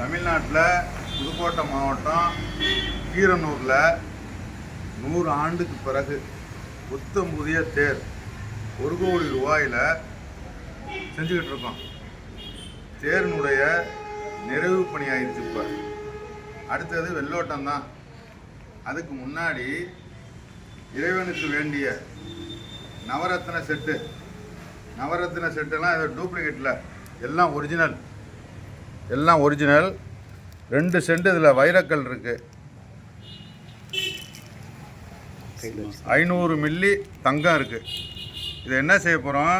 தமிழ்நாட்டில் புதுக்கோட்டை மாவட்டம் கீரனூரில் நூறு ஆண்டுக்கு பிறகு புத்தம் புதிய தேர் ஒரு கோடி ரூபாயில் செஞ்சுக்கிட்டு இருக்கோம். தேரினுடைய நிறைவு பணி ஆயிடுச்சு இப்போ. அடுத்தது வெள்ளோட்டம் தான். அதுக்கு முன்னாடி இறைவனுக்கு வேண்டிய நவரத்ன செட்டு. நவரத்ன செட்டெல்லாம் இது டூப்ளிகேட்டில் எல்லாம் ஒரிஜினல் எல்லாம் ஒரிஜினல் ரெண்டு சென்ட் இதில் வைரக்கல் இருக்கு. ஐநூறு மில்லி தங்கம் இருக்கு. இதை என்ன செய்ய போகிறோம்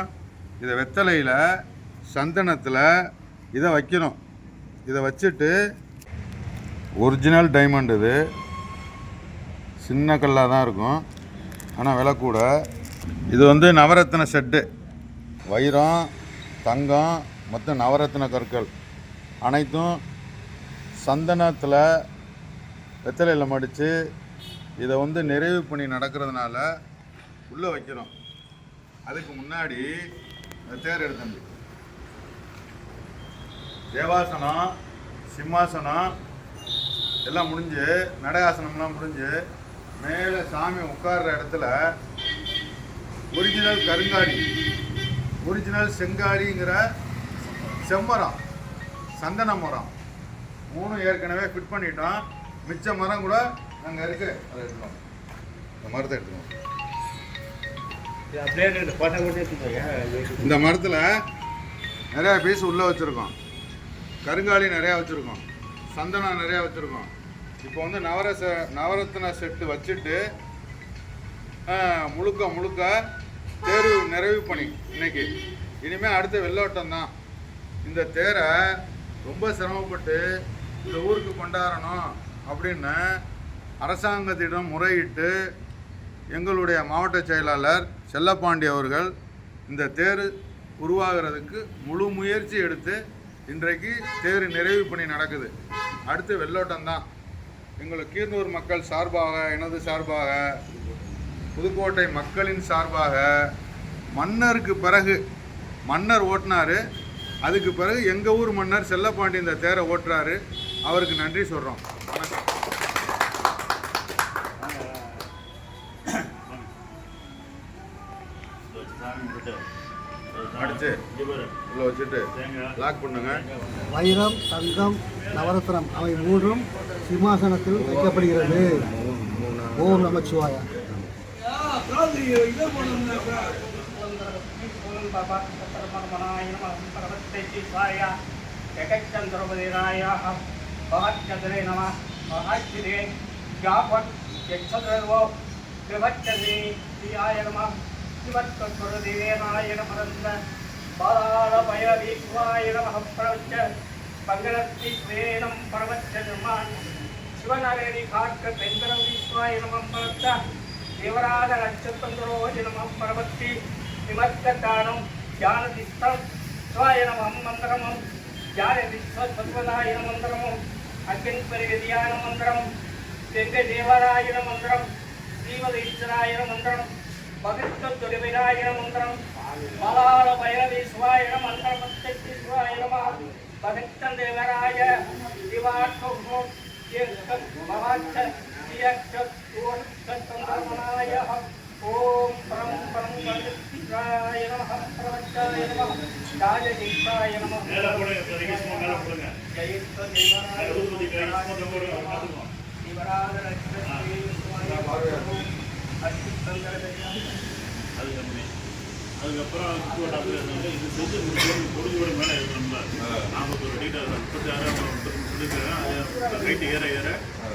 இதை வெத்தலையில் சந்தனத்தில் இதை வைக்கணும். இதை வச்சுட்டு ஒரிஜினல் டைமண்ட் இது. சின்ன கல்லாக தான் இருக்கும். ஆனால் விலை கூட. இது வந்து நவரத்ன செட்டு வைரம் தங்கம் மொத்தம் நவரத்ன கற்கள். அனைத்தும் சந்தனத்தில் வெத்தலையில் மடித்து இதை வந்து நிறைவு பண்ணி நடக்கிறதுனால உள்ளே வைக்கிறோம். அதுக்கு முன்னாடி தேர் எடுத்தம்பி தேவாசனம் சிம்மாசனம் எல்லாம் முடிஞ்சு நடையாசனம்லாம் முடிஞ்சு மேலே சாமி உட்கார்ற இடத்துல ஒரிஜினல் கருங்காடி ஒரிஜினல் செங்காடிங்கிற செம்மரம். சந்தன மரம். மூணும் ஏற்கனவே ஃபிட் பண்ணிட்டோம். மிச்ச மரம் கூட நாங்கள் இருக்கு. அதை எடுத்துக்கோங்க. இந்த மரத்தை எடுத்துக்கோங்க. இந்த மரத்தில் நிறையா பீஸ் உள்ளே வச்சுருக்கோம். கருங்காலி நிறையா வச்சுருக்கோம். சந்தனம் நிறையா வச்சுருக்கோம். இப்போ வந்து நவரச நவரத்ன செட்டு வச்சுட்டு முழுக்க முழுக்க தேர்வு நிறைவு பணி இன்னைக்கு. இனிமேல் அடுத்த வெள்ளோட்டம் தான். இந்த தேரை ரொம்ப சிரமப்பட்டு இந்த ஊருக்கு கொண்டாடணும் அப்படின்னு அரசாங்கத்திடம் முறையிட்டு எங்களுடைய மாவட்ட செயலாளர் செல்லப்பாண்டி அவர்கள் இந்த தேர் உருவாகிறதுக்கு முழு முயற்சி எடுத்து இன்றைக்கு தேர் நிறைவு பணி நடக்குது. அடுத்து வெள்ளோட்டம் தான். எங்களுக்கு கீர்னூர் மக்கள் சார்பாக எனது சார்பாக புதுக்கோட்டை மக்களின் சார்பாக மன்னருக்கு பிறகு மன்னர் ஓட்டினார். அதுக்கு பிறகு எங்கள் ஊர் மன்னர் செல்லப்பாண்டி இந்த தேரை ஓட்டுறாரு. அவருக்கு நன்றி சொல்கிறோம் வணக்கம். அடிச்சு. உள்ள வச்சுட்டு லாக் பண்ணுங்க. வைரம் தங்கம் நவரத்னம் அவை மூன்றும் சிம்மாசனத்தில் வைக்கப்படுகிறது. ஓம் நமச்சிவாய. ஜெகச்சந்திரபதிராய மகாச்சந்திரே நம மகாச்சிரே ஜாபட் யட்சதர்வோ விபச்சதி பிரியாய நம சிவத்வரதேனாய நமரந்த பாலாள பயவீஸ்வாய நம பிரவச்ச பங்கரத்தி ஸ்வேனம் பரவச்ச நிர்மான் சிவநரேரி காக்க பெந்தரம் விஸ்வாய நம பரத்த தேவராஜ நட்சத்திரோஜ நம பரவத்தி விமர்த்த தானம் தியானதிஷ்டம் சிவாய நம மந்திரமம் தியான விஸ்வசத்வதாய மந்திரமம் அக்னிபரிகதியான மந்திரம் தெங்க தேவராயண மந்திரம் ஸ்ரீமதீஸ்வராயண மந்திரம் பகத்தொடுவிராயண மந்திரம் மலாள பைரவீஸ்வராயண மந்திரம் பத்தீஸ்வராய பகத்தன் தேவராய திவாட்சோ பவாச்ச தியக்ஷோர்த்தந்தரமனாய ஓம் பரம் பரம் பகத்திராய நம பிரவச்சாய நம ராஜதீஷாய நம மேல போடுங்க சும்மா மேல போடுங்க. ஜெயித்த மேல ஊதுபத்தி கை சும்மா தொங்க போடுங்க பார்த்துக்குவோம் அது கம்மி அதுக்கப்புறம் இது செஞ்சு பொழுதோடு மேலே இருக்கணும்ல நாற்பத்தோரு அதில் முப்பத்தி ஆறு முப்பத்தி அது ஹைட்டு ஏற ஏற.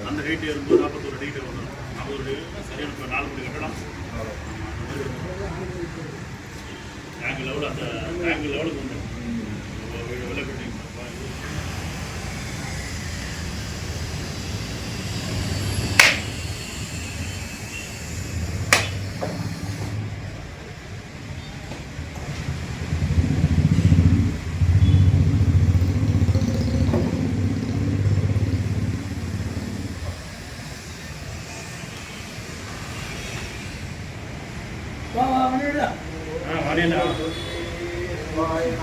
அந்த ஹைட்டு ஏறும்போது நாற்பத்தோரு ஹைட்டு வந்துடும் நாற்பத்தோரு சரியான நாலு மணி கட்டണം டேங்க் லெவலில் அந்த டேங்க் லெவலுக்கு வந்து விலை பில்டிங்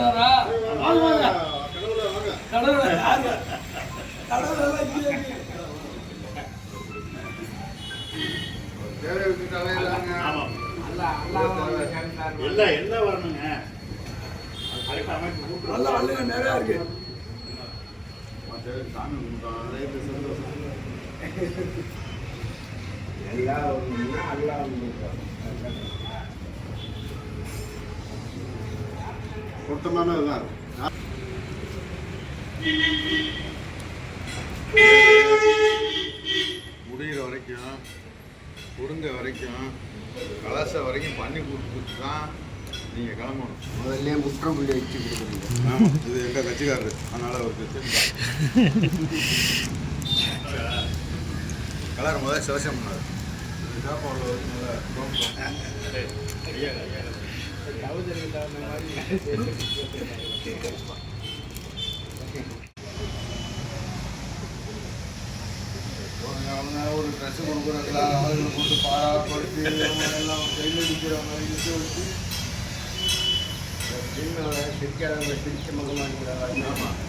வாங்க கடவுளே எல்லாம் எல்லாம் எல்லாம் வரணுங்க? நல்ல வள்ளிங்க நிறையா இருக்கு. மற்ற சாமி கும்பிட்டோம் ரைட்டு பொருத்தமான இதுதான். முடிகிற வரைக்கும் கொடுங்க வரைக்கும் கலச வரைக்கும் பண்ணி கொடுத்துட்டு தான் நீங்கள் கிளம்பணும் முதல்ல முற்றுப்புள்ளி வச்சு கொடுக்குறீங்க. ஆமாம் இது எங்கள் கட்சிக்காரரு. அதனால் அவருக்கு கலர் முதல்ல சிவசம் பண்ணார் சாப்பாடு ரோம் அவங்க ஒரு ட்ரெஸ் கொடுக்குறாங்களா ஆளுகளை போட்டு பாராப்படுத்தி அவங்க எல்லாம் கையில் நிற்கிற மாதிரி நிற்க வச்சு சிரிக்காதவங்க சிரிச்ச முகமாக இருக்கிறாங்க